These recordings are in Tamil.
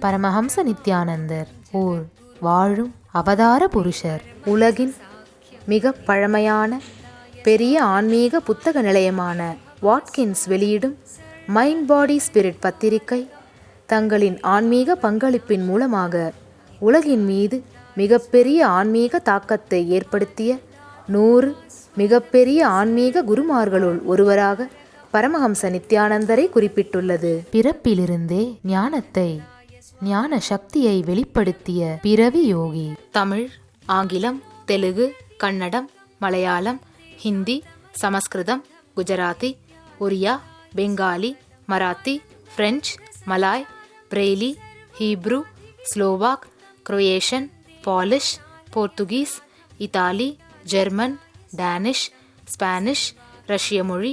பரமஹம்ச நித்யானந்தர் ஓர் வாழும் அவதார புருஷர். உலகின் மிக பழமையான பெரிய ஆன்மீக புத்தக நிலையமான வாட்கின்ஸ் வெளியிடும் மைண்ட் பாடி ஸ்பிரிட் பத்திரிகை தங்களின் ஆன்மீக பங்களிப்பின் மூலமாக உலகின் மீது மிகப்பெரிய ஆன்மீக தாக்கத்தை ஏற்படுத்திய நூறு மிகப்பெரிய ஆன்மீக குருமார்களுள் ஒருவராக பரமஹம்ச நித்யானந்தரை குறிப்பிட்டுள்ளது. பிறப்பிலிருந்தே ஞானத்தை ஞான சக்தியை வெளிப்படுத்திய பிறவி யோகி. தமிழ் ஆங்கிலம் தெலுங்கு கன்னடம் மலையாளம் ஹிந்தி சமஸ்கிருதம் Gujarati Oriya Bengali Marathi French Malay Braille Hebrew Slovak Croatian Polish Portuguese Italy German Danish Spanish ரஷ்ய மொழி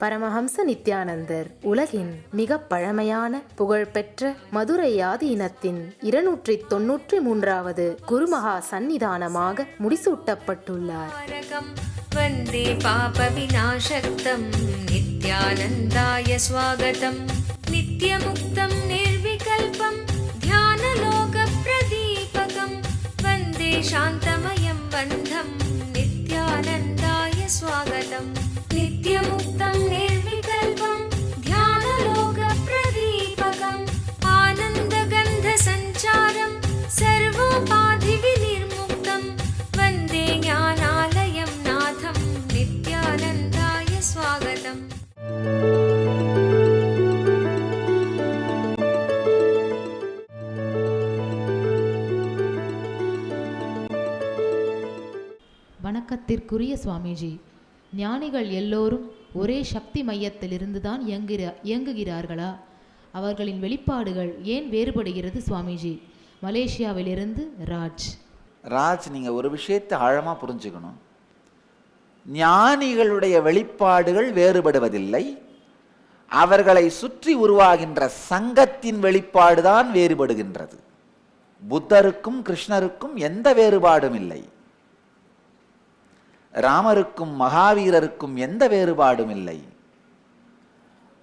பரமஹம்ச நித்யானந்தர் உலகின் மிக பழமையான புகழ்பெற்ற மதுரை ஆதி இனத்தின் இருநூற்றி தொன்னூற்றி மூன்றாவது குருமகா சந்நிதானமாக முடிசூட்டப்பட்டுள்ளார் வந்தே பாப விநாசக்தம் நித்யானந்தாய சுவாகதம் நித்யமுக்தம் நிர்விகல்பம் தியானலோக பிரதீபகம் வந்தே சாந்தமயம் வந்த வணக்கத்திற்குரிய சுவாமிஜி. ஞானிகள் எல்லோரும் ஒரே சக்தி மையத்திலிருந்து தான் இயங்குகிற இயங்குகிறார்களா? அவர்களின் வெளிப்பாடுகள் ஏன் வேறுபடுகிறது சுவாமிஜி? மலேசியாவிலிருந்து ராஜ். ராஜ் நீங்கள் ஒரு விஷயத்தை ஆழமாக புரிஞ்சுக்கணும். ஞானிகளுடைய வெளிப்பாடுகள் வேறுபடுவதில்லை. அவர்களை சுற்றி உருவாகின்ற சங்கத்தின் வெளிப்பாடுதான் வேறுபடுகின்றது. புத்தருக்கும் கிருஷ்ணருக்கும் எந்த வேறுபாடும் இல்லை. ராமருக்கும் மகாவீரருக்கும் எந்த வேறுபாடும் இல்லை.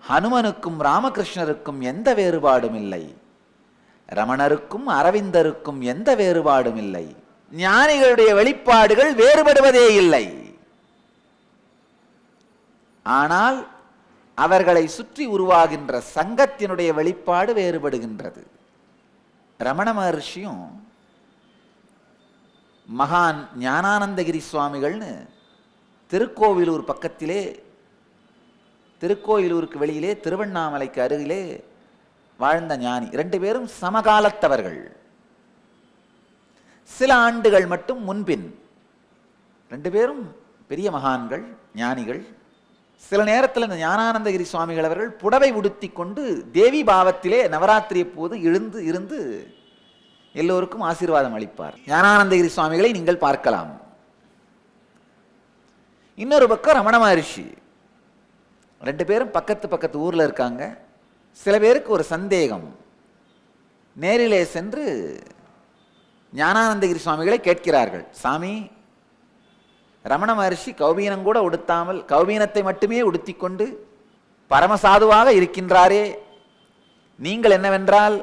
ஹனுமனுக்கும் ராமகிருஷ்ணருக்கும் எந்த வேறுபாடும் இல்லை. ரமணருக்கும் அரவிந்தருக்கும் எந்த வேறுபாடும் இல்லை. ஞானிகளுடைய வெளிப்பாடுகள் வேறுபடுவதே இல்லை. ஆனால் அவர்களை சுற்றி உருவாகின்ற சங்கத்தினுடைய வெளிப்பாடு வேறுபடுகின்றது. ரமண மகர்ஷியும் மகான் ஞானானந்தகிரி சுவாமிகள்னு திருக்கோவிலூர் பக்கத்திலே திருக்கோயிலூருக்கு வெளியிலே திருவண்ணாமலைக்கு அருகிலே வாழ்ந்த ஞானி. ரெண்டு பேரும் சமகாலத்தவர்கள். சில ஆண்டுகள் மட்டும் முன்பின். ரெண்டு பேரும் பெரிய மகான்கள் ஞானிகள். சில நேரத்தில் இந்த ஞானானந்தகிரி சுவாமிகள் அவர்கள் புடவை உடுத்தி கொண்டு தேவி பாவத்திலே நவராத்திரி போது எழுந்து இருந்து எல்லோருக்கும் ஆசீர்வாதம் அளிப்பார். ஞானானந்தகிரி சுவாமிகளை நீங்கள் பார்க்கலாம். இன்னொரு பக்கம் ரமண மகரிஷி. ரெண்டு பேரும் பக்கத்து பக்கத்து ஊரில் இருக்காங்க. சில பேருக்கு ஒரு சந்தேகம். நேரிலே சென்று ஞானானந்தகிரி சுவாமிகளை கேட்கிறார்கள். சாமி ரமண மகர்ஷி கௌபீனம் கூட உடுத்தாமல் கௌபீனத்தை மட்டுமே உடுத்திக்கொண்டு பரமசாதுவாக இருக்கின்றாரே. நீங்கள் என்னவென்றால்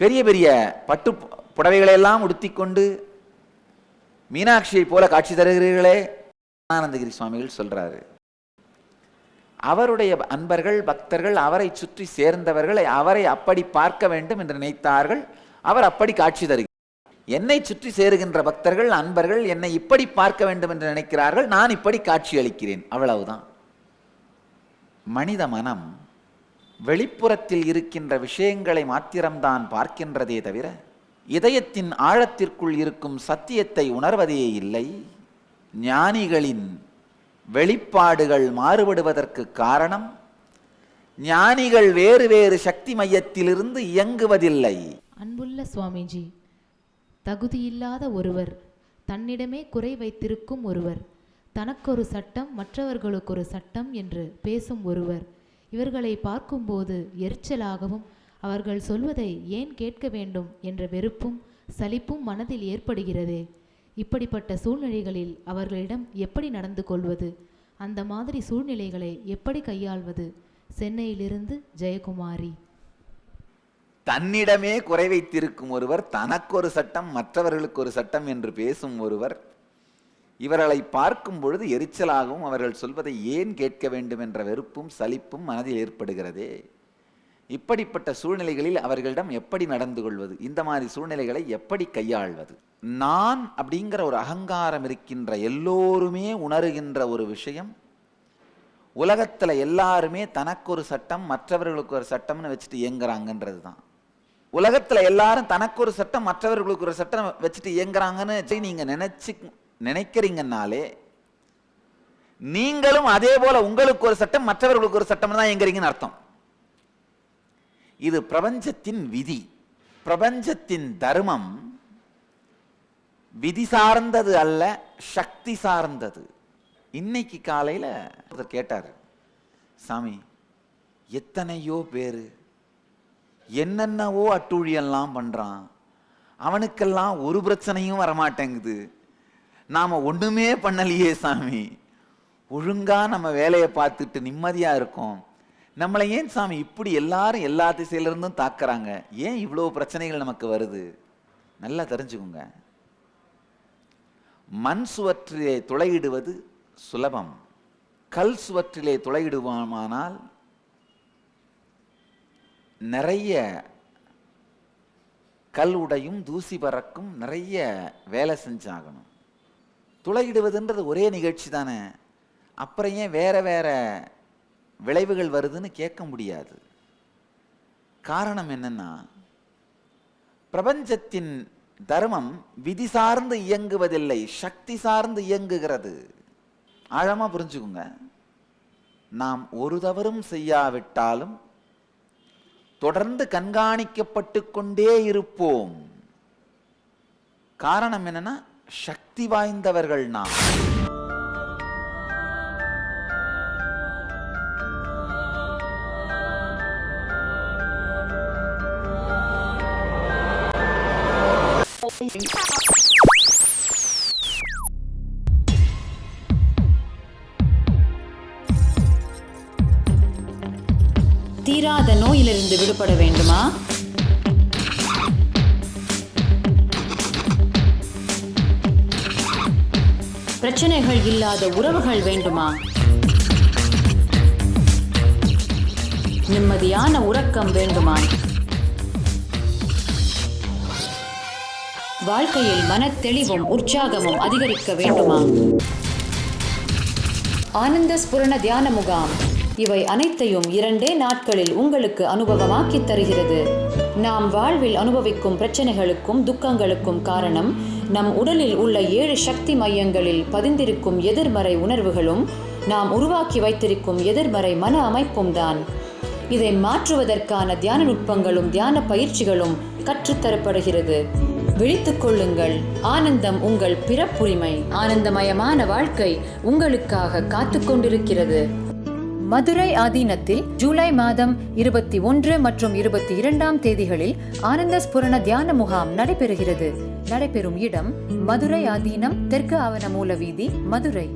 பெரிய பெரிய பட்டு புடவைகளை எல்லாம் உடுத்திக்கொண்டு மீனாட்சியை போல காட்சி தருகிறீர்களே ஆனந்தகிரி சுவாமிகள் சொல்றாரு. அவருடைய அன்பர்கள் பக்தர்கள் அவரை சுற்றி சேர்ந்தவர்கள் அவரை அப்படி பார்க்க வேண்டும் என்று நினைத்தார்கள். அவர் அப்படி காட்சி தருகிறார். என்னை சுற்றி சேருகின்ற பக்தர்கள் அன்பர்கள் என்னை இப்படி பார்க்க வேண்டும் என்று நினைக்கிறார்கள். நான் இப்படி காட்சி அளிக்கிறேன். அவ்வளவுதான். மனித மனம் வெளிப்புறத்தில் இருக்கின்ற விஷயங்களை மாத்திரம்தான் பார்க்கின்றதே தவிர இதயத்தின் ஆழத்திற்குள் இருக்கும் சத்தியத்தை உணர்வதே இல்லை. ஞானிகளின் வெளிப்பாடுகள் மாறுபடுவதற்கு காரணம் ஞானிகள் வேறு வேறு சக்தி மையத்திலிருந்து இயங்குவதில்லை. அன்புள்ள சுவாமிஜி தகுதியில்லாத ஒருவர் தன்னிடமே குறை வைத்திருக்கும் ஒருவர் தனக்கொரு சட்டம் மற்றவர்களுக்கு ஒரு சட்டம் என்று பேசும் ஒருவர் இவர்களை பார்க்கும்போது எரிச்சலாகவும் அவர்கள் சொல்வதை ஏன் கேட்க வேண்டும் என்ற வெறுப்பும் சலிப்பும் மனதில் ஏற்படுகிறதே. இப்படிப்பட்ட சூழ்நிலைகளில் அவர்களிடம் எப்படி நடந்து கொள்வது? அந்த மாதிரி சூழ்நிலைகளை எப்படி கையாள்வது? சென்னையிலிருந்து ஜெயக்குமாரி தன்னிடமே குறை வைத்திருக்கும் ஒருவர் தனக்கு ஒரு சட்டம் மற்றவர்களுக்கு ஒரு சட்டம் என்று பேசும் ஒருவர் இவர்களை பார்க்கும் பொழுது எரிச்சலாகவும் அவர்கள் சொல்வதை ஏன் கேட்க வேண்டும் என்ற வெறுப்பும் சலிப்பும் மனதில் ஏற்படுகிறதே? இப்படிப்பட்ட சூழ்நிலைகளில் அவர்களிடம் எப்படி நடந்து கொள்வது? இந்த மாதிரி சூழ்நிலைகளை எப்படி கையாள்வது? நான் அப்படிங்கிற ஒரு அகங்காரம் இருக்கின்ற எல்லோருமே உணருகின்ற ஒரு விஷயம். உலகத்தில் எல்லாருமே தனக்கு ஒரு சட்டம் மற்றவர்களுக்கு ஒரு சட்டம்னு வச்சுட்டு இயங்குறாங்கன்றது தான். உலகத்தில் எல்லாரும் தனக்கு ஒரு சட்டம் மற்றவர்களுக்கு ஒரு சட்டம் வச்சுட்டு இயங்குறாங்கன்னு நீங்கள் நினச்சி நினைக்கிறீங்கன்னாலே நீங்களும் அதே போல உங்களுக்கு ஒரு சட்டம் மற்றவர்களுக்கு ஒரு சட்டம் தான் எங்கிறீங்கன்னு அர்த்தம். இது பிரபஞ்சத்தின் விதி. பிரபஞ்சத்தின் தர்மம் விதி சார்ந்தது அல்ல சக்தி சார்ந்தது. இன்னைக்கு காலையில ஒருத்தர் கேட்டார் சாமி எத்தனையோ பேரு என்னென்னவோ அட்டூழியெல்லாம் பண்றான். அவனுக்கெல்லாம் ஒரு பிரச்சனையும் வரமாட்டேங்குது. நாம ஒண்ணுமே பண்ணலையே சாமி. ஒழுங்கா நம்ம வேலையை பார்த்துட்டு நிம்மதியா இருக்கோம். நம்மளை ஏன் சாமி இப்படி எல்லாரும் எல்லா திசையில இருந்தும் தாக்குறாங்க? ஏன் இவ்வளவு பிரச்சனைகள் நமக்கு வருது? நல்லா தெரிஞ்சுக்கோங்க. மண் சுவற்றிலே துளையிடுவது சுலபம். கல் சுவற்றிலே துளையிடுவோமானால் நிறைய கல் உடையும் தூசி பறக்கும் நிறைய வேலை செஞ்சாகணும். துளையிடுவதுன்றது ஒரே நிகழ்ச்சி தானே. அப்புறம் ஏன் வேற வேற விளைவுகள் வருதுன்னு கேட்க முடியாது. காரணம் என்னன்னா பிரபஞ்சத்தின் தர்மம் விதி சார்ந்து இயங்குவதில்லை சக்தி சார்ந்து இயங்குகிறது. ஆழமாக புரிஞ்சுக்குங்க. நாம் ஒரு தவறும் செய்யாவிட்டாலும் தொடர்ந்து கண்காணிக்கப்பட்டு கொண்டே இருப்போம். காரணம் என்னன்னா சக்தி வாய்ந்தவர்கள் நாம். தீராத நோயிலிருந்து விடுபட வேண்டுமா? பிரச்சனைகள் இல்லாத உறவுகள் வேண்டுமா? நிம்மதியான உறக்கம் வேண்டுமா? வாழ்க்கையில் மனத்தெளிவும் உற்சாகமும் அதிகரிக்க வேண்டுமா? ஆனந்த ஸ்புரண தியான முகாம். இவை அனைத்தையும் இரண்டே நாட்களில் உங்களுக்கு அனுபவமாக்கி தருகிறது. நாம் வாழ்வில் அனுபவிக்கும் பிரச்சனைகளுக்கும் துக்கங்களுக்கும் காரணம் நம் உடலில் உள்ள ஏழு சக்தி மையங்களில் பதிந்திருக்கும் எதிர்மறை உணர்வுகளும் நாம் உருவாக்கி வைத்திருக்கும் எதிர்மறை மன அமைப்பும் தான். இதை மாற்றுவதற்கான தியான நுட்பங்களும் தியான பயிற்சிகளும் கற்றுத்தரப்படுகிறது. விழித்துக் கொள்ளுங்கள். ஆனந்தம் உங்கள் பிறப்புரிமை. ஆனந்தமயமான வாழ்க்கை உங்களுக்காக காத்து கொண்டிருக்கிறது. மதுரை ஆதீனத்தில் ஜூலை மாதம் இருபத்தி ஒன்று மற்றும் இருபத்தி இரண்டாம் தேதிகளில் ஆனந்த ஸ்புரண தியான முகாம் நடைபெறுகிறது. நடைபெறும் இடம் மதுரை ஆதீனம் தெற்கு ஆவணமூல வீதி மதுரை.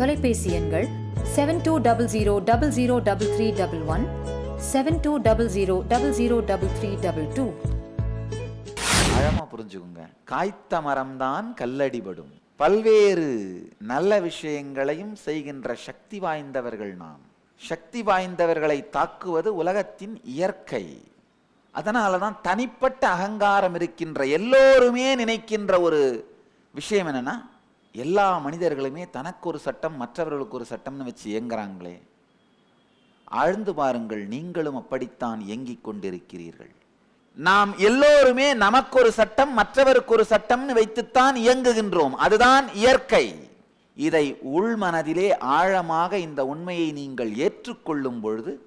தொலைபேசி எண்கள் seven two double zero double zero double three double one seven two double zero double zero double three double two ஆழமா புரிஞ்சுக்குங்க. காய்த்த மரம்தான் கல்லடிபடும். பல்வேறு நல்ல விஷயங்களையும் செய்கின்ற சக்தி வாய்ந்தவர்கள் நாம். சக்தி வாய்ந்தவர்களை தாக்குவது உலகத்தின் இயற்கை. அதனால தான் தனிப்பட்ட அகங்காரம் இருக்கின்ற எல்லோருமே நினைக்கின்ற ஒரு விஷயம் என்னென்னா எல்லா மனிதர்களுமே தனக்கு ஒரு சட்டம் மற்றவர்களுக்கு ஒரு சட்டம்னு வச்சு இயங்குறாங்களே. ஆழ்ந்து பாருங்கள் நீங்களும் அப்படித்தான் இயங்கிக் கொண்டிருக்கிறீர்கள். நாம் எல்லோருமே நமக்கு ஒரு சட்டம் மற்றவருக்கு ஒரு சட்டம்னு வைத்துத்தான் இயங்குகின்றோம். அதுதான் இயற்கை. இதை உள்மனதிலே ஆழமாக இந்த உண்மையை நீங்கள் ஏற்றுக்கொள்ளும் பொழுது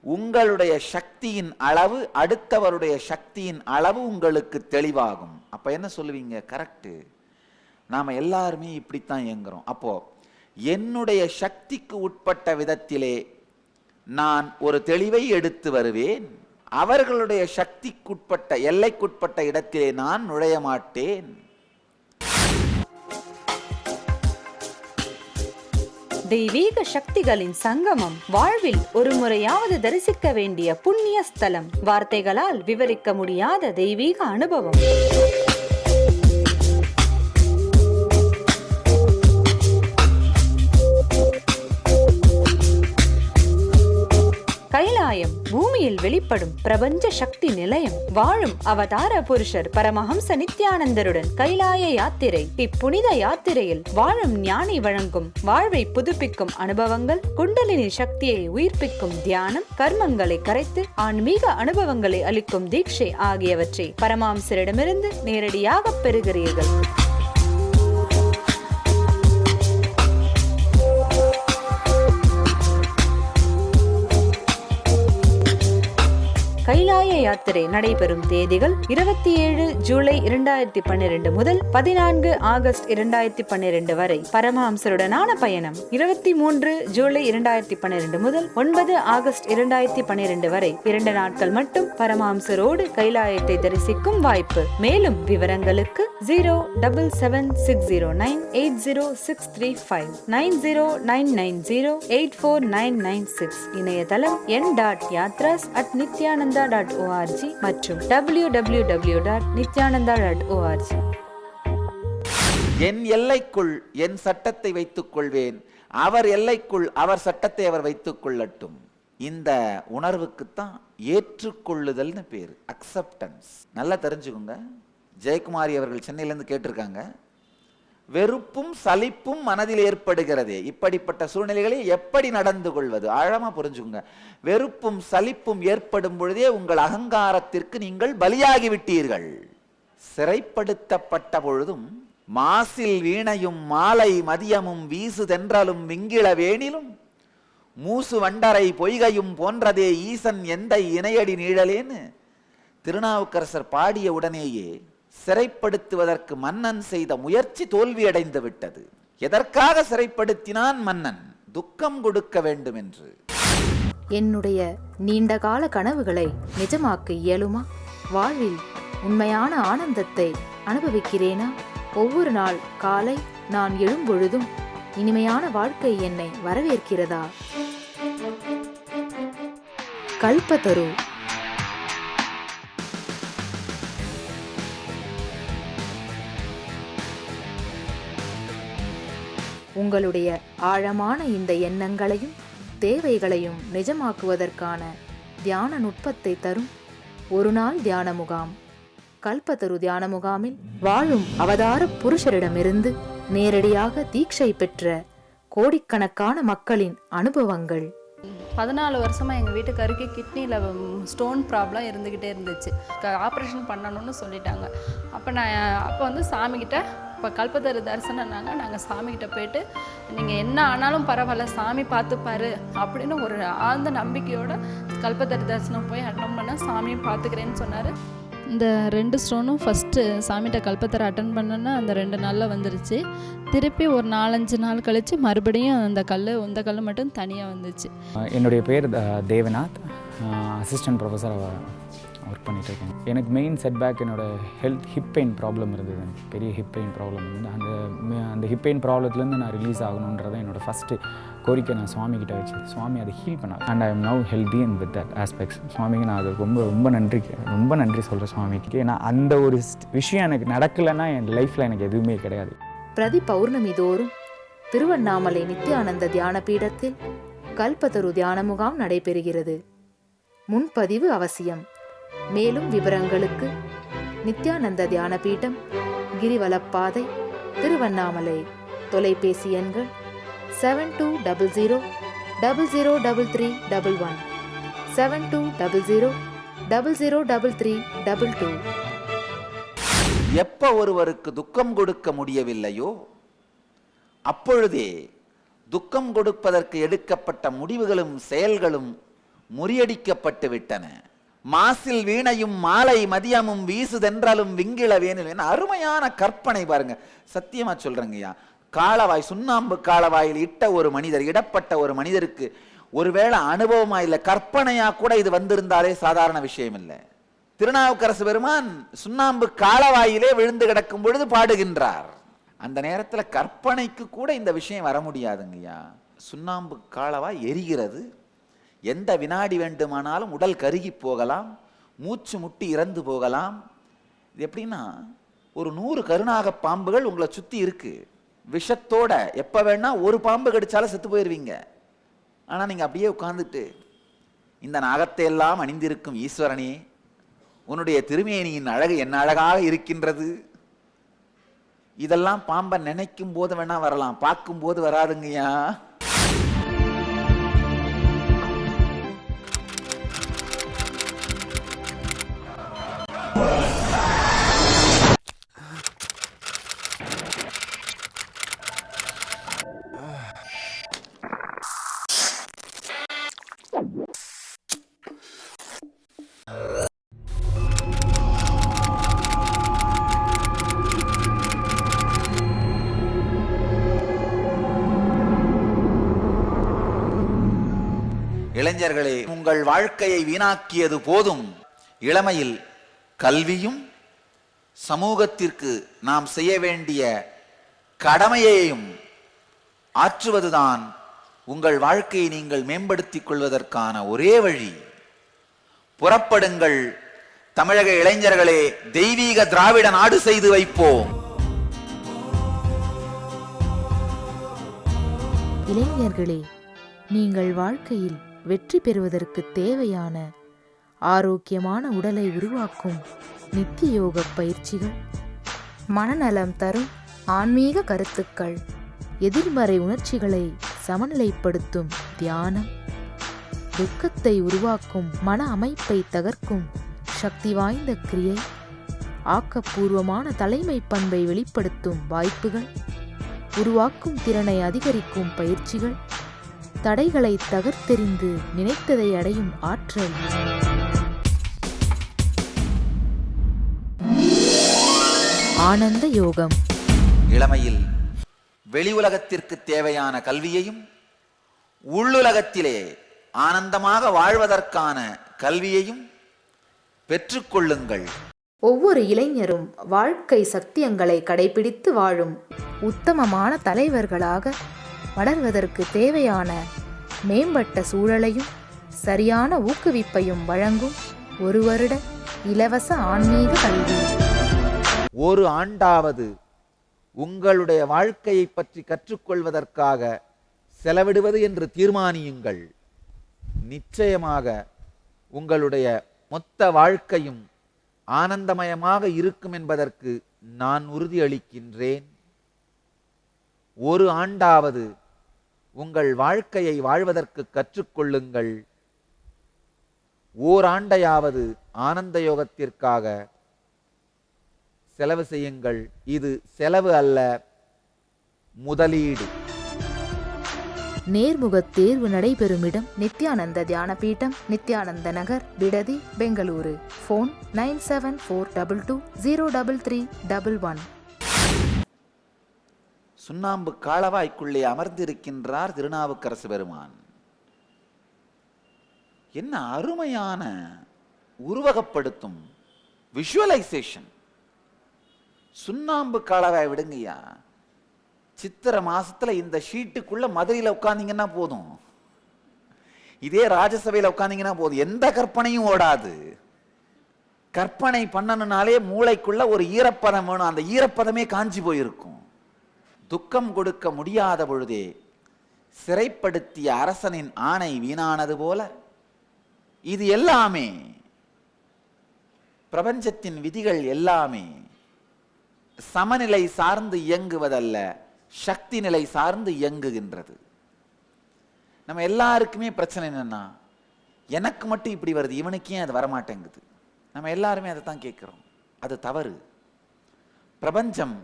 உங்களுடைய சக்தியின் அளவு அடுத்தவருடைய சக்தியின் அளவு உங்களுக்கு தெளிவாகும். அப்ப என்ன சொல்லுவீங்க? கரெக்டு நாம எல்லாருமே இப்படித்தான் இயங்குறோம். அப்போ என்னுடைய சக்திக்கு உட்பட்ட விதத்திலே நான் ஒரு தெளிவை எடுத்து வருவேன். அவர்களுடைய சக்திக்குட்பட்ட எல்லைக்குட்பட்ட இடத்திலே நான் நுழைய மாட்டேன். தெய்வீக சக்திகளின் சங்கமம் வாழ்வில் ஒரு முறையாவது தரிசிக்க வேண்டிய புண்ணிய ஸ்தலம். வார்த்தைகளால் விவரிக்க முடியாத தெய்வீக அனுபவம். கைலாயம் பூமியில் வெளிப்படும் பிரபஞ்ச சக்தி நிலையம். வாழும் அவதார புருஷர் பரமஹம்ச நித்யானந்தருடன் கைலாய யாத்திரை. இப்புனித யாத்திரையில் வாழும் ஞானி வழங்கும் வாழ்வை புதுப்பிக்கும் அனுபவங்கள் குண்டலினி சக்தியை உயிர்ப்பிக்கும் தியானம் கர்மங்களை கரைத்து ஆன்மீக அனுபவங்களை அளிக்கும் தீட்சை ஆகியவற்றை பரமாம்சரிடமிருந்து நேரடியாக பெறுகிறீர்கள். யாத்திரை நடைபெறும் தேதிகள் இருபத்தி ஏழு ஜூலை இரண்டாயிரத்தி பன்னிரண்டு முதல் பதினான்கு ஆகஸ்ட் இரண்டாயிரத்தி பன்னிரண்டு வரை. பரமஹம்சருடனான பயணம் இருபத்தி மூன்று ஜூலை இரண்டாயிரத்தி பன்னிரண்டு முதல் ஒன்பது ஆகஸ்ட் இரண்டாயிரத்தி பன்னிரண்டு வரை. இரண்டு நாட்கள் மட்டும் பரமஹம்சரோடு கைலாயத்தை தரிசிக்கும் வாய்ப்பு. மேலும் விவரங்களுக்கு zero double seven six zero nine eight zero six three five nine zero nine nine zero eight four nine nine six. இணையதளம் N dot yatras at Nithyananda dot O org மற்றும் W W W dot Nithyananda dot org என் எல்லைக்குள் என் சட்டத்தை வைத்துக் கொள்வேன் அவர் எல்லைக்குள் அவர் சட்டத்தை அவர் வைத்துக் கொள்ளட்டும் இந்த உணர்வுக்குத்தான் ஏற்றுக்கொள்ளுதல்னு பேர். அக்செப்டன்ஸ் நல்லா தெரிஞ்சுக்கோங்க. ஜெயக்குமாரி அவர்கள் சென்னையிலேருந்து கேட்டிருக்காங்க. வெறுப்பும் சலிப்பும் மனதில் ஏற்படுகிறதே. இப்படிப்பட்ட சூழ்நிலைகளை எப்படி நடந்து கொள்வது? ஆழமா புரிஞ்சுங்க வெறுப்பும் சலிப்பும் ஏற்படும் பொழுதே உங்கள் அகங்காரத்திற்கு நீங்கள் பலியாகி விட்டீர்கள். சிறைப்படுத்தப்பட்ட பொழுதும் மாசில் வீணையும் மாலை மதியமும் வீசு தென்றலும் விங்கிள வேணிலும் மூசு வண்டரை பொய்கையும் போன்றதே ஈசன் எந்த இணையடி நீழலேன்னு திருநாவுக்கரசர் பாடிய உடனேயே சிறைப்படுத்துவதற்கு மன்னன் செய்த முயற்சி தோல்வியடைந்து விட்டது எதற்காக சிறைப்படுத்தினான் மன்னன்? துக்கம் கொடுக்க வேண்டும் என்று என்னுடைய நீண்டகால கனவுகளை நிஜமாக்க இயலுமா? வாழ்வில் உண்மையான ஆனந்தத்தை அனுபவிக்கிறேனா? ஒவ்வொரு நாள் காலை நான் எழும்பொழுதும் இனிமையான வாழ்க்கை என்னை வரவேற்கிறதா? கல்பத்தரு உங்களுடைய ஆழமான இந்த எண்ணங்களையும் தேவைகளையும் நிஜமாக்குவதற்கான தியான நுட்பத்தை தரும் ஒரு நாள் தியான முகாம். கல்பத்தரு தியான முகாமில் வாழும் அவதார புருஷரிடமிருந்து நேரடியாக தீட்சை பெற்ற கோடிக்கணக்கான மக்களின் அனுபவங்கள். பதினாலு வருஷமாக எங்கள் வீட்டுக்காருக்கு கிட்னியில் ஸ்டோன் ப்ராப்ளம் இருந்துக்கிட்டே இருந்துச்சு. ஆப்ரேஷன் பண்ணணும்னு சொல்லிட்டாங்க. அப்போ நான் அப்போ வந்து சாமிக்கிட்ட இப்போ கல்பத்தரு தரிசனம்னாங்க நாங்கள் சாமிக்கிட்ட போயிட்டு நீங்கள் என்ன ஆனாலும் பரவாயில்ல சாமி பார்த்துப்பாரு அப்படின்னு ஒரு ஆழ்ந்த நம்பிக்கையோட கல்பத்தரு தரிசனம் போய் அட்டன் பண்ண சாமியும் பார்த்துக்கிறேன்னு சொன்னார். இந்த ரெண்டு ஸ்டோனும் ஃபஸ்ட்டு சாமிகிட்ட கல்பத்தரை அட்டன் பண்ணோன்னா அந்த ரெண்டு நாளில் வந்துருச்சு. திருப்பி ஒரு நாலஞ்சு நாள் கழித்து மறுபடியும் அந்த கல் இந்த கல் மட்டும் தனியாக வந்துச்சு. என்னுடைய பேர் தேவநாத். அசிஸ்டன்ட் ப்ரொஃபஸராக ஒர்க் பண்ணிகிட்ருக்கேன் இருக்கேன் எனக்கு மெயின் செட்பேக் என்னோட ஹெல்த் ஹிப் பெயின் ப்ராப்ளம் இருந்தது. எனக்கு பெரிய ஹிப் பெயின் ப்ராப்ளம் இருந்தது அந்த அந்த ஹிப் பெயின் ப்ராப்ளத்துலேருந்து நான் ரிலீஸ் ஆகணுன்றதை என்னோட ஃபஸ்ட்டு கோரிக்கை நான் சுவாமி வச்சேன் சுவாமி அதை ஹீல் பண்ணாங்க and I am now healthy and with that aspects சுவாமிக்கு நான் அது ரொம்ப ரொம்ப நன்றி ரொம்ப நன்றி சொல்கிறேன் சுவாமிக்கு. ஏன்னா அந்த ஒரு விஷயம் எனக்கு நடக்கலைன்னா என் லைஃப்பில் எனக்கு எதுவுமே கிடையாது. பிரதி பௌர்ணமி தோறும் திருவண்ணாமலை நித்யானந்த தியான பீடத்தில் கல்பத்தரு தியான முகாம் நடைபெறுகிறது. முன்பதிவு அவசியம். மேலும் விவரங்களுக்கு நித்யானந்த தியான பீடம் கிரிவலப்பாதை திருவண்ணாமலை தொலைபேசி எண்கள் seven two double zero double zero double three double one seven two double zero double zero double three double two எப்போ ஒருவருக்கு துக்கம் கொடுக்க முடியவில்லையோ அப்பொழுதே துக்கம் கொடுப்பதற்கு எடுக்கப்பட்ட முடிவுகளும் செயல்களும் முறியடிக்கப்பட்டு விட்டன. மாசில் வீணையும் மாலை மதியமும் வீசுதென்றாலும் விங்கிள வேணில் அருமையான கற்பனை பாருங்க. சத்தியமா சொல்றேங்கய்யா காலவாய் சுண்ணாம்பு காலவாயில் இட்ட ஒரு மனிதர் இடப்பட்ட ஒரு மனிதருக்கு ஒருவேளை அனுபவமா இல்லை கற்பனையா கூட இது வந்திருந்தாலே சாதாரண விஷயம் இல்லை. திருநாவுக்கரசு பெருமான் சுண்ணாம்பு காலவாயிலே விழுந்து கிடக்கும் பொழுது பாடுகின்றார். அந்த நேரத்தில் கற்பனைக்கு கூட இந்த விஷயம் வர முடியாதுங்கய்யா சுண்ணாம்பு காலவாய் எரிகிறது எந்த வினாடி வேண்டுமானாலும் உடல் கருகி போகலாம் மூச்சு முட்டி இறந்து போகலாம். இது எப்படின்னா ஒரு நூறு கருணாக பாம்புகள் உங்களை சுற்றி இருக்குது விஷத்தோட எப்போ வேணால் ஒரு பாம்பு கடித்தாலும் செத்து போயிடுவீங்க ஆனால் நீங்கள் அப்படியே உட்காந்துட்டு இந்த நாகத்தை எல்லாம் அணிந்திருக்கும் ஈஸ்வரனே உன்னுடைய திருமேனியின் அழகு என்ன அழகாக இருக்கின்றது. இதெல்லாம் பாம்பை நினைக்கும் போது வேணா வரலாம் பார்க்கும் போது வராதுங்கய்யா. இளைஞர்களே உங்கள் வாழ்க்கையை வீணாக்கியது போதும். இளமையில் கல்வியும் சமூகத்திற்கு நாம் செய்ய வேண்டிய கடமையையும் ஆற்றுவதுதான் உங்கள் வாழ்க்கையை நீங்கள் மேம்படுத்திக் கொள்வதற்கான ஒரே வழி. புறப்படுங்கள். தமிழக இளைஞர்களே தெய்வீக திராவிட நாடு செய்து வைப்போம். இளைஞர்களே நீங்கள் வாழ்க்கையில் வெற்றி பெறுவதற்கு தேவையான ஆரோக்கியமான உடலை உருவாக்கும் நித்திய யோக பயிற்சிகள். மனநலம் தரும் ஆன்மீக கருத்துக்கள். எதிர்மறை உணர்ச்சிகளை சமநிலைப்படுத்தும் தியானம். துக்கத்தை உருவாக்கும் மன அமைப்பை தகர்க்கும் சக்தி வாய்ந்த கிரியை. ஆக்கப்பூர்வமான தலைமை பண்பை வெளிப்படுத்தும் வாய்ப்புகள். உருவாக்கும் திறனை அதிகரிக்கும் பயிற்சிகள். தடைகளை தகர்த்தெறிந்து நினைத்ததை அடையும் ஆற்றல். ஆனந்த யோகம். இளமையில் வெளி உலகத்திற்கு தேவையான கல்வியையும் உள்ளுலகத்திலே ஆனந்தமாக வாழ்வதற்கான கல்வியையும் பெற்றுக்கொள்ளுங்கள் ஒவ்வொரு இளைஞரும் வாழ்க்கை சத்தியங்களை கடைபிடித்து வாழும் உத்தமமான தலைவர்களாக வளர்வதற்கு தேவையான மேம்பட்ட சூழலையும் சரியான ஊக்குவிப்பையும் வழங்கும் ஒரு வருட இலவச ஆன்மீக கல்வி. ஒரு ஆண்டாவது உங்களுடைய வாழ்க்கையை பற்றி கற்றுக்கொள்வதற்காக செலவிடுவது என்று தீர்மானியுங்கள். நிச்சயமாக உங்களுடைய மொத்த வாழ்க்கையும் ஆனந்தமயமாக இருக்கும் என்பதற்கு நான் உறுதியளிக்கின்றேன். ஒரு ஆண்டாவது உங்கள் வாழ்க்கையை வாழ்வதற்கு கற்றுக்கொள்ளுங்கள். ஓராண்டையாவது ஆனந்த யோகத்திற்காக செலவு செய்யுங்கள். இது செலவு அல்ல முதலீடு. நேர்முகத் தேர்வு நடைபெறும் இடம் Nithyananda Dhyana Peetam Nithyananda Nagar Bidadi Bengaluru. Phone nine seven four double two zero double three double one. சுண்ணாம்பு காளவாய்க்குள்ளே அமர்ந்திருக்கின்றார் திருநாவுக்கரசு பெருமான். என்ன அருமையான உருவகப்படுத்தும் விஷுவலைசேஷன் சுண்ணாம்பு காளவாய் விடுங்கய்யா. சித்திரை மாசத்துல இந்த ஷீட்டுக்குள்ள மதுரையில் உட்காந்திங்கன்னா போதும். இதே ராஜசபையில் உட்காந்தீங்கன்னா போதும். எந்த கற்பனையும் ஓடாது. கற்பனை பண்ணணுனாலே மூளைக்குள்ள ஒரு ஈரப்பதம் வேணும். அந்த ஈரப்பதமே காஞ்சி போயிருக்கும். துக்கம் கொடுக்க முடியாத பொழுதே சிறைப்படுத்திய அரசனின் ஆணை வீணானது போல இது எல்லாமே பிரபஞ்சத்தின் விதிகள் எல்லாமே சமநிலை சார்ந்து இயங்குவதல்ல சக்தி நிலை சார்ந்து இயங்குகின்றது. நம்ம எல்லாருக்குமே பிரச்சனை என்னன்னா எனக்கு மட்டும் இப்படி வருது இவனுக்கே அது வரமாட்டேங்குது? நம்ம எல்லாருமே அதை தான் கேட்குறோம். அது தவறு. பிரபஞ்சம்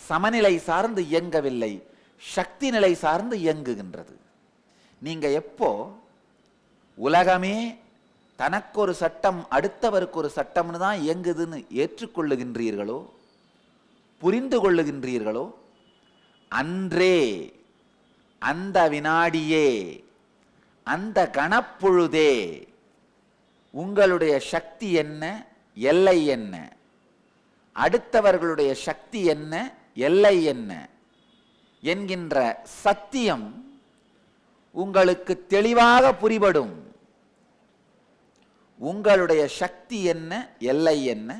சமநிலை சார்ந்து இயங்கவில்லை சக்தி நிலை சார்ந்து இயங்குகின்றது. நீங்க எப்போ உலகமே தனக்கு ஒரு சட்டம் அடுத்தவருக்கு ஒரு சட்டம்னு தான் இயங்குதுன்னு ஏற்றுக்கொள்ளுகின்றீர்களோ புரிந்து கொள்ளுகின்றீர்களோ அன்றே அந்த வினாடியே அந்த கணப்பொழுதே உங்களுடைய சக்தி என்ன எல்லை என்ன அடுத்தவர்களுடைய சக்தி என்ன எல்லை என்ன என்கின்ற சத்தியம் உங்களுக்கு தெளிவாக புரிபடும். உங்களுடைய சக்தி என்ன எல்லை என்ன?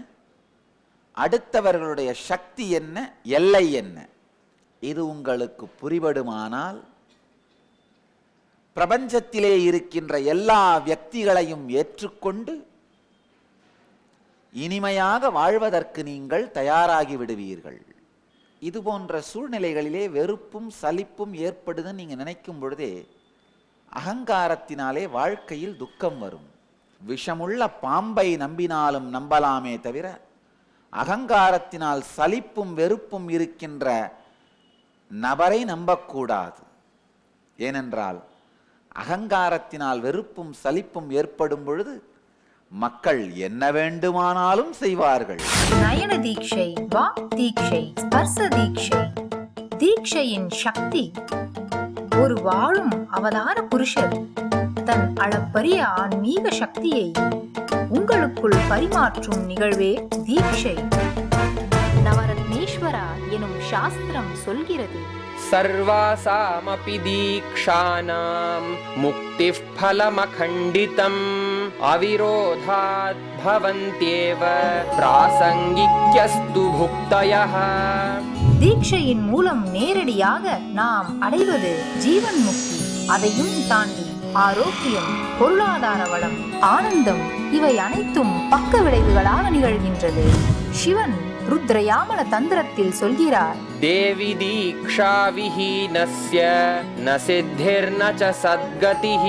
அடுத்தவர்களுடைய சக்தி என்ன எல்லை என்ன? இது உங்களுக்கு புரிபடுமானால் பிரபஞ்சத்திலே இருக்கின்ற எல்லா வியக்திகளையும் ஏற்றுக்கொண்டு இனிமையாக வாழ்வதற்கு நீங்கள் தயாராகி விடுவீர்கள். இது போன்ற சூழ்நிலைகளிலே வெறுப்பும் சலிப்பும் ஏற்படுதுன்னு நீங்கள் நினைக்கும் பொழுதே அகங்காரத்தினாலே வாழ்க்கையில் துக்கம் வரும். விஷமுள்ள பாம்பை நம்பினாலும் நம்பலாமே தவிர அகங்காரத்தினால் சலிப்பும் வெறுப்பும் இருக்கின்ற நபரை நம்பக்கூடாது. ஏனென்றால் அகங்காரத்தினால் வெறுப்பும் சலிப்பும் ஏற்படும் பொழுது மக்கள் என்ன வேண்டுமானாலும் செய்வார்கள். நயன தீட்சை வா தீட்சை ஸ்பர்ச தீட்சை. தீட்சையின் சக்தி ஒரு வாழும் அவதார புருஷர் தன் அளப்பரிய ஆன்மீக சக்தியை உங்களுக்குள் பரிமாற்றும் நிகழ்வே தீட்சை. நவரத்னேஸ்வரா எனும் சாஸ்திரம் சொல்கிறது. சர்வாசாமபி தீக்ஷானாம் முக்தி ஃபலமகண்டிதம் अविरोधाद् भवन्त्येव प्रासङ्गिक्यस्तु भुक्तयः தீட்சையின் மூலம் நேரடியாக நாம் அடைவது ஜீவன் முக்தி அதையும் தாண்டி ஆரோக்கியம் பொருளாதார வளம் ஆனந்தம் இவை அனைத்தும் பக்க விளைவுகளாக நிகழ்கின்றது சிவன் ருத்ரயாமல தந்திரத்தில் சொல்கிறார் देवि दीक्षाविहीनस्य न सिद्धिर्न च सद्गतिः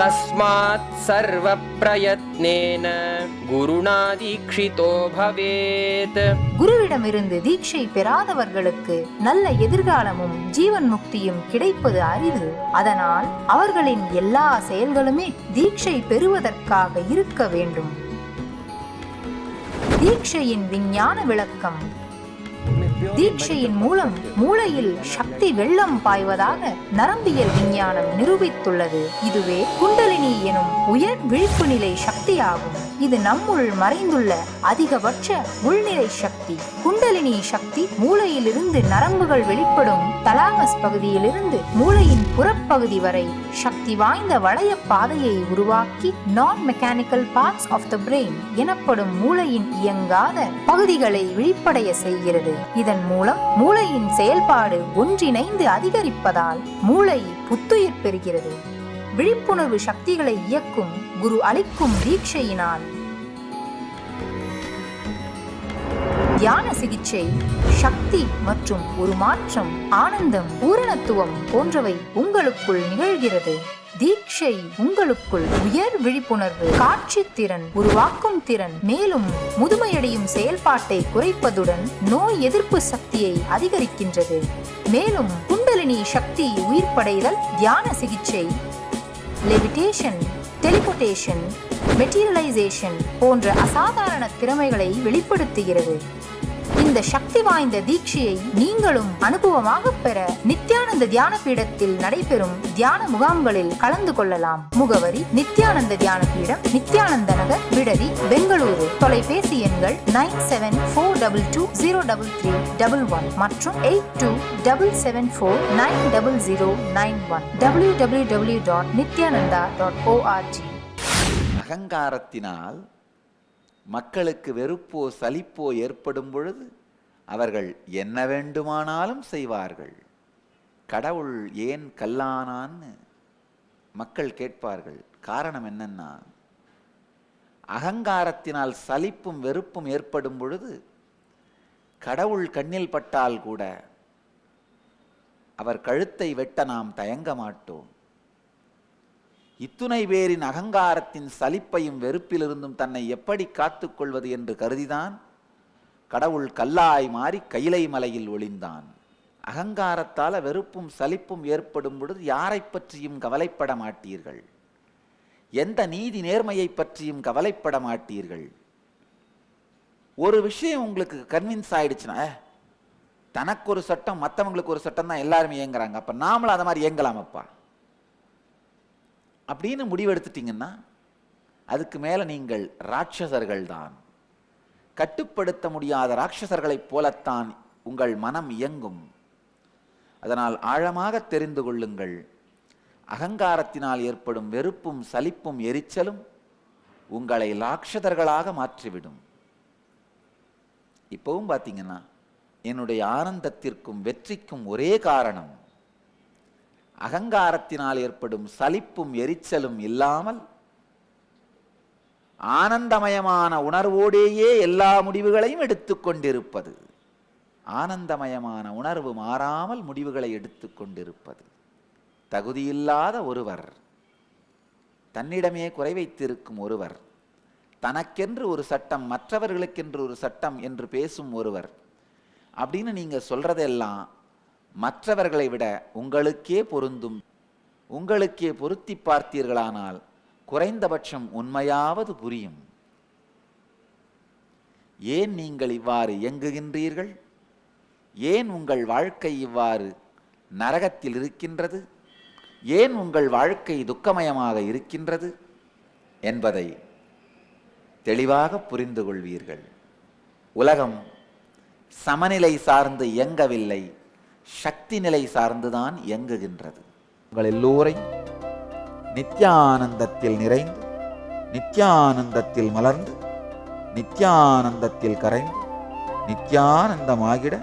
तस्मात् सर्वप्रयत्नेन गुरुणा दीक्षितो भवेत् குருவிடமிருந்து தீட்சை பெறாதவர்களுக்கு நல்ல எதிர்காலமும் ஜீவன் முக்தியும் கிடைப்பது அரிது அதனால் அவர்களின் எல்லா செயல்களுமே தீட்சை பெறுவதற்காக இருக்க வேண்டும் தீட்சையின் விஞ்ஞான விளக்கம் தீட்சையின் மூலம் மூளையில் சக்தி வெள்ளம் பாய்வதாக நரம்பியல் விஞ்ஞானம் நிரூபித்துள்ளது. இதுவே குண்டலினி எனும் உயர் விழிப்பு நிலை சக்தியாகும். இது நம்முள் மறைந்துள்ள அதிகபட்ச உள்நிலை சக்தி. குண்டலினி சக்தி மூளையிலிருந்து நரம்புகள் வெளிப்படும் தலாமஸ் பகுதியிலிருந்து மூளையின் புறப்பகுதி வரை சக்தி வாய்ந்த வளைய பாதையை உருவாக்கி நான் mechanical parts of the brain எனப்படும் மூளையின் இயங்காத பகுதிகளை விழிப்படைய செய்கிறது. இதன் மூலம் மூளையின் செயல்பாடு ஒன்றிணைந்து அதிகரிப்பதால் மூளை புத்துயிர் பெறுகிறது. விழிப்புணர்வு சக்திகளை இயக்கும் குரு அளிக்கும் தீட்சையினால். தியான சிகிச்சை சக்தி மற்றும் ஒரு மாற்றம் ஆனந்தம் பூரணத்துவம் போன்றவை உங்களுக்குள் நிகழ்கிறது. தீட்சை உங்களுக்குள் உயர் விழிப்புணர்வு காட்சி திறன் உருவாக்கும் திறன் மேலும் முதுமையடையும் செயல்பாட்டை குறைப்பதுடன் நோய் எதிர்ப்பு சக்தியை அதிகரிக்கின்றது. மேலும் குண்டலினி சக்தி உயிர்ப்படைதல் தியான சிகிச்சை லெவிடேஷன் டெலிபோட்டேஷன் மெட்டீரியலைசேஷன் போன்ற அசாதாரண திறமைகளை வெளிப்படுத்துகிறது. இந்த சக்தி வாய்ந்த தீட்சையை நீங்களும் அனுபவமாக பெற நித்யானந்த தியான பீடத்தில் நடைபெறும் தியான முகாம்களில் கலந்து கொள்ளலாம். முகவரி நித்யானந்த தியான பீடம் நித்யானந்த நகர் விடரி பெங்களூரு. தொலைபேசி எண்கள் nine seven four double two zero double three double one மற்றும் eight two double seven four nine double zero nine one. W W W dot Nithyananda dot org அகங்காரத்தினால் மக்களுக்கு வெறுப்போ சலிப்போ ஏற்படும் பொழுது அவர்கள் என்ன வேண்டுமானாலும் செய்வார்கள். கடவுள் ஏன் கல்லானான்னு மக்கள் கேட்பார்கள். காரணம் என்னன்னா அகங்காரத்தினால் சலிப்பும் வெறுப்பும் ஏற்படும் பொழுது கடவுள் கண்ணில் பட்டால் கூட அவர் கழுத்தை வெட்ட நாம் தயங்க மாட்டோம். இத்துணை பேரின் அகங்காரத்தின் சலிப்பையும் வெறுப்பிலிருந்தும் தன்னை எப்படி காத்துக்கொள்வது என்று கருதிதான் கடவுள் கல்லாய் மாறி கைலை மலையில் ஒளிந்தான். அகங்காரத்தால் வெறுப்பும் சலிப்பும் ஏற்படும் பொழுது யாரை பற்றியும் கவலைப்பட மாட்டீர்கள்? எந்த நீதி நேர்மையை பற்றியும் கவலைப்பட மாட்டீர்கள்? ஒரு விஷயம் உங்களுக்கு கன்வின்ஸ் ஆயிடுச்சுன்னா தனக்கு ஒரு சட்டம் மற்றவங்களுக்கு ஒரு சட்டம் தான் எல்லாருமே இயங்குறாங்க அப்ப நாமளும் அதை மாதிரி இயங்கலாமப்பா அப்படின்னு முடிவெடுத்துட்டீங்கன்னா அதுக்கு மேல நீங்கள் ராட்சசர்கள் தான் கட்டுப்படுத்த முடியாத ராட்சசர்களைப் போலத்தான் உங்கள் மனம் இயங்கும். அதனால் ஆழமாக தெரிந்து கொள்ளுங்கள். அகங்காரத்தினால் ஏற்படும் வெறுப்பும் சலிப்பும் எரிச்சலும் உங்களை லாட்சதர்களாக மாற்றிவிடும். இப்பவும் பார்த்தீங்கன்னா என்னுடைய ஆனந்தத்திற்கும் வெற்றிக்கும் ஒரே காரணம் அகங்காரத்தினால் ஏற்படும் சலிப்பும் எரிச்சலும் இல்லாமல் ஆனந்தமயமான உணர்வோடேயே எல்லா முடிவுகளையும் எடுத்துக்கொண்டிருப்பது. ஆனந்தமயமான உணர்வு மாறாமல் முடிவுகளை எடுத்துக்கொண்டிருப்பது. தகுதியில்லாத ஒருவர் தன்னிடமே குறை வைத்திருக்கும் ஒருவர் தனக்கென்று ஒரு சட்டம் மற்றவர்களுக்கென்று ஒரு சட்டம் என்று பேசும் ஒருவர் அப்படின்னு நீங்கள் சொல்றதெல்லாம் மற்றவர்களை விட உங்களுக்கே பொருந்தும் உங்களுக்கே பொருத்தி பார்த்தீர்களானால் குறைந்தபட்சம் உண்மையாவது புரியும். ஏன் நீங்கள் இவ்வாறு இயங்குகின்றீர்கள்? ஏன் உங்கள் வாழ்க்கை இவ்வாறு நரகத்தில் இருக்கின்றது? ஏன் உங்கள் வாழ்க்கை துக்கமயமாக இருக்கின்றது? என்பதை தெளிவாக புரிந்து கொள்வீர்கள். உலகம் சமநிலை சார்ந்து இயங்கவில்லை. சக்தி நிலை சார்ந்துதான் இயங்குகின்றது. உங்கள் எல்லோரையும் நித்யானந்தத்தில் நிறைந்து நித்யானந்தத்தில் மலர்ந்து நித்யானந்தத்தில் கரைந்து நித்யானந்தமாகிட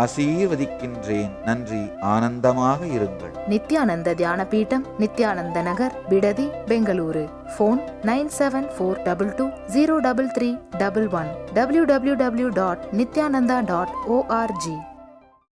ஆசீர்வதிக்கின்றேன். நன்றி ஆனந்தமாக இருங்கள். Nithyananda Dhyanapeetam Nithyananda Nagar Bidadi Bengaluru. Phone nine seven four double two zero double three double one W W W dot Nithyananda dot org